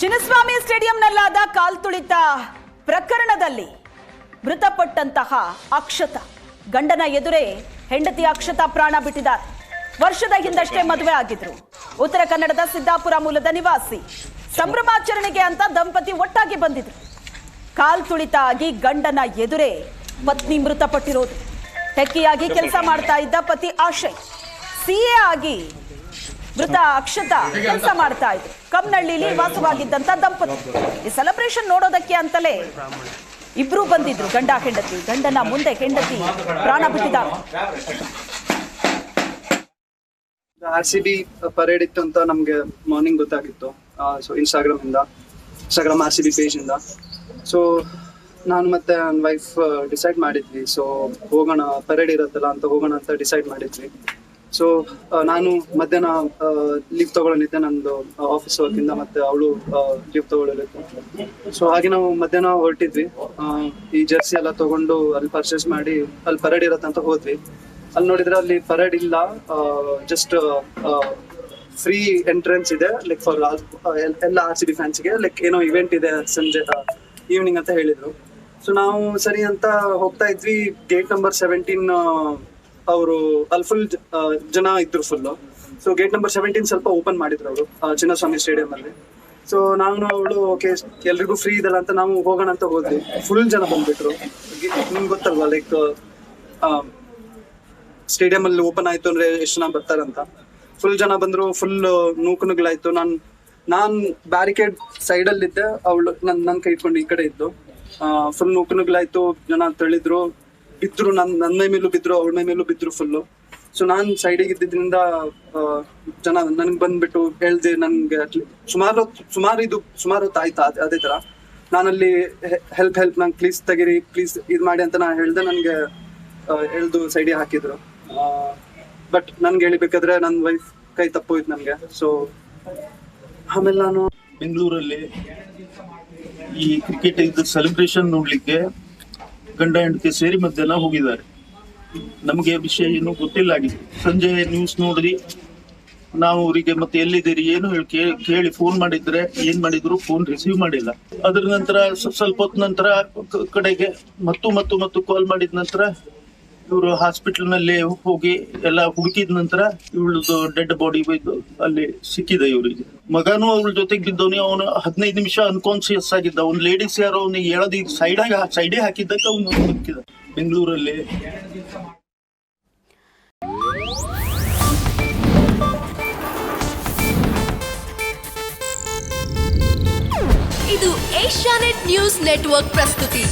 ಚಿನ್ನಸ್ವಾಮಿ ಸ್ಟೇಡಿಯಂನಲ್ಲಾದ ಕಾಲ್ತುಳಿತ ಪ್ರಕರಣದಲ್ಲಿ ಮೃತಪಟ್ಟಂತಹ ಅಕ್ಷತ. ಗಂಡನ ಎದುರೇ ಹೆಂಡತಿ ಅಕ್ಷತ ಪ್ರಾಣ ಬಿಟ್ಟಿದ್ದಾರೆ. ವರ್ಷದ ಹಿಂದಷ್ಟೇ ಮದುವೆ ಆಗಿದ್ರು. ಉತ್ತರ ಕನ್ನಡದ ಸಿದ್ದಾಪುರ ಮೂಲದ ನಿವಾಸಿ. ಸಂಭ್ರಮಾಚರಣೆಗೆ ಅಂತ ದಂಪತಿ ಒಟ್ಟಾಗಿ ಬಂದಿದ್ರು. ಕಾಲ್ತುಳಿತ ಆಗಿ ಗಂಡನ ಎದುರೇ ಪತ್ನಿ ಮೃತಪಟ್ಟಿರೋದು. ಟೆಕ್ಕಿಯಾಗಿ ಕೆಲಸ ಮಾಡ್ತಾ ಇದ್ದ ಪತಿ ಆಶಯ್. ಸಿಎ ಆಗಿ ಮೃತ ಅಕ್ಷತ ಕೆಲಸ ಮಾಡ್ತಾ ಇದ್ರು. ಕಮ್ನಳ್ಳಿಲಿ ವಾಸವಾಗಿದ್ದಂತ ದಂಪತಿ. ಈ ಸೆಲೆಬ್ರೇಷನ್ ನೋಡೋದಕ್ಕೆ ಅಂತಲೇ ಇಬ್ರು ಬಂದಿದ್ರು. ಗಂಡ ಹೆಂಡತಿ. ಗಂಡನ ಮುಂದೆ ಹೆಂಡತಿ ಪ್ರಾಣ ಬಿಟ್ಟಿದ ಆರ್ ಸಿ ಬಿ ಪರೇಡ್ ಇತ್ತು ಅಂತ ನಮ್ಗೆ ಮಾರ್ನಿಂಗ್ ಗೊತ್ತಾಗಿತ್ತು. ಸೊ ಇನ್ಸ್ಟಾಗ್ರಾಮ್ ಇಂದ Instagram R C B page ಇಂದ. ಸೊ ನಾನು ಮತ್ತೆ ನನ್ನ ವೈಫ್ ಡಿಸೈಡ್ ಮಾಡಿದ್ವಿ. ಸೊ ಹೋಗೋಣ ಪರೇಡ್ ಇರುತ್ತಲ್ಲ ಅಂತ ಹೋಗೋಣ ಅಂತ ಡಿಸೈಡ್ ಮಾಡಿದ್ವಿ. ಸೊ ನಾನು ಮಧ್ಯಾಹ್ನ ಲೀವ್ ತಗೊಳ್ಳಿದ್ದೆ ನಂದು ಆಫೀಸ್ ವರ್ಕಿಂದ ಮತ್ತೆ ಅವಳು ಲೀವ್ ತಗೊಳ್ಳಲಿತ್ತು ಸೊ ಹಾಗೆ ನಾವು ಮಧ್ಯಾಹ್ನ ಹೊರಟಿದ್ವಿ. ಈ ಜರ್ಸಿ ಎಲ್ಲ ತಗೊಂಡು ಅಲ್ಲಿ ಪರ್ಚೇಸ್ ಮಾಡಿ ಅಲ್ಲಿ ಪರೇಡ್ ಇರತ್ತಂತ ಹೋದ್ವಿ. ಅಲ್ಲಿ ನೋಡಿದ್ರೆ ಅಲ್ಲಿ ಪರೇಡ್ ಇಲ್ಲ ಜಸ್ಟ್ ಫ್ರೀ ಎಂಟ್ರೆನ್ಸ್ ಇದೆ ಲೈಕ್ ಫಾರ್ ಎಲ್ಲ ಆರ್ ಸಿ ಬಿ ಫ್ಯಾನ್ಸ್ಗೆ ಲೈಕ್ ಏನೋ ಇವೆಂಟ್ ಇದೆ ಸಂಜೆ ಈವ್ನಿಂಗ್ ಅಂತ ಹೇಳಿದ್ರು. ಸೊ ನಾವು ಸರಿ ಅಂತ ಹೋಗ್ತಾ ಇದ್ವಿ. ಗೇಟ್ ನಂಬರ್ ಸೆವೆಂಟೀನ್ ಅವರು ಅಲ್ಲಿ ಫುಲ್ ಜನ ಇದ್ರು full so gate number seventeen ಸ್ವಲ್ಪ ಓಪನ್ ಮಾಡಿದ್ರು ಅವರು ಚಿನ್ನಸ್ವಾಮಿ ಸ್ಟೇಡಿಯಂ ಅಲ್ಲಿ. ಸೊ ನಾನು ಅವಳು ಓಕೆ ಎಲ್ರಿಗೂ ಫ್ರೀ ಇದಲ್ಲ ಅಂತ ನಾವು ಹೋಗೋಣ ಅಂತ ಹೋದ್ವಿ. ಫುಲ್ ಜನ ಬಂದ್ಬಿಟ್ರು. ನಿಮ್ಗೆ ಗೊತ್ತಲ್ವಾ ಲೈಕ್ ಸ್ಟೇಡಿಯಂ ಅಲ್ಲಿ ಓಪನ್ ಆಯ್ತು ಅಂದ್ರೆ ಎಷ್ಟು ಜನ ಬರ್ತಾರಂತ? ಫುಲ್ ಜನ ಬಂದ್ರು ಫುಲ್ ನೂಕುನುಗ್ಲಾಯ್ತು. ನಾನ್ ನಾನ್ ಬ್ಯಾರಿಕೇಡ್ ಸೈಡ್ ಅಲ್ಲಿ ಇದ್ದೆ ಅವಳು ನನ್ ನನ್ ಕೈ ಇಟ್ಕೊಂಡು ಈ ಕಡೆ ಇದ್ದು. ಫುಲ್ ನೂಕುನುಗ್ಲಾಯ್ತು, ಜನ ತಳ್ಳಿದ್ರು. ಬಿದ್ರು ನನ್ನ ನನ್ನ ಮೇಲೂ ಬಿದ್ರು, ಅವಳ ಮೈ ಮೇಲೂ ಬಿದ್ರು ಫುಲ್ಲು ಸೊ ನಾನ್ ಸೈಡಿಗೆ ಇದ್ದಿದ್ರಿಂದ ಜನ ನನ್ಗೆ ಬಂದ್ಬಿಟ್ಟು ಹೇಳ್ದೆ ನನ್ಗೆ ಸುಮಾರು ಸುಮಾರು ಇದು ಸುಮಾರು ಹೊತ್ತು ಆಯ್ತು ಅದೇ- ತರ. ನಾನಲ್ಲಿ ಹೆಲ್ಪ್ ಹೆಲ್ಪ್ ನಂಗೆ ಪ್ಲೀಸ್ ತೆಗಿರಿ ಪ್ಲೀಸ್ ಇದು ಮಾಡಿ ಅಂತ ನಾನು ಹೇಳ್ದೆ ನನ್ಗೆ ಎಳ್ದು ಸೈಡಿಗೆ ಹಾಕಿದ್ರು. ಬಟ್ ನನ್ಗೆ ಹೇಳಿಬೇಕಾದ್ರೆ ನನ್ನ ವೈಫ್ ಕೈ ತಪ್ಪೋಯ್ತು ನನ್ಗೆ. ಸೊ ಆಮೇಲೆ ನಾನು ಬೆಂಗಳೂರಲ್ಲಿ ಈ ಕ್ರಿಕೆಟ್ ಇದು ಸೆಲೆಬ್ರೇಷನ್ ನೋಡ್ಲಿಕ್ಕೆ ಗಂಡ ಹೆಂಡತಿ ಸೇರಿ ಮಧ್ಯಾಹ್ನ ಹೋಗಿದ್ದಾರೆ. ನಮಗೆ ವಿಷಯ ಏನು ಗೊತ್ತಿಲ್ಲ ಆಗಿದೆ ಸಂಜೆ ನ್ಯೂಸ್ ನೋಡ್ರಿ, ನಾವು ಅವರಿಗೆ ಮತ್ತೆ ಎಲ್ಲಿದ್ದೀರಿ, ಏನು ಕೇಳಿ ಫೋನ್ ಮಾಡಿದ್ರೆ ಏನ್ ಮಾಡಿದ್ರು ಫೋನ್ ರಿಸೀವ್ ಮಾಡಿಲ್ಲ. ಅದ್ರ ನಂತರ ಸ್ವ- ಸ್ವಲ್ಪ ಹೊತ್ತು ನಂತರ ಕಡೆಗೆ ಮತ್ತು ಮತ್ತು ಮತ್ತು ಕಾಲ್ ಮಾಡಿದ ನಂತರ ಇವರು ಹಾಸ್ಪಿಟಲ್ನಲ್ಲಿ ಹೋಗಿ ಎಲ್ಲ ಹುಡುಕಿದ ನಂತರ ಇವಳದು ಡೆಡ್ ಬಾಡಿ ಬೈದು ಅಲ್ಲಿ ಸಿಕ್ಕಿದೆ ಇವರಿಗೆ. ಮಗನು ಅವಳ ಜೊತೆಗೆ ಬಿದ್ದವನಿ, ಅವನು ಹದಿನೈದು ನಿಮಿಷ ಅನ್ಕಾನ್ಸಿಯಸ್ ಆಗಿದ್ದ. ಅವ್ನ ಲೇಡೀಸ್ ಯಾರೋ ಅವನಿಗೆ ಎಳದಿ ಸೈಡ್ ಆಗಿ ಸೈಡೇ ಹಾಕಿದ್ದಕ್ಕೆ ಅವನು ಸಿಕ್ಕಿದ. ಬೆಂಗಳೂರಲ್ಲಿ. ಇದು ಏಷ್ಯಾನೆಟ್ ನ್ಯೂಸ್ ನೆಟ್ವರ್ಕ್ ಪ್ರಸ್ತುತಿ.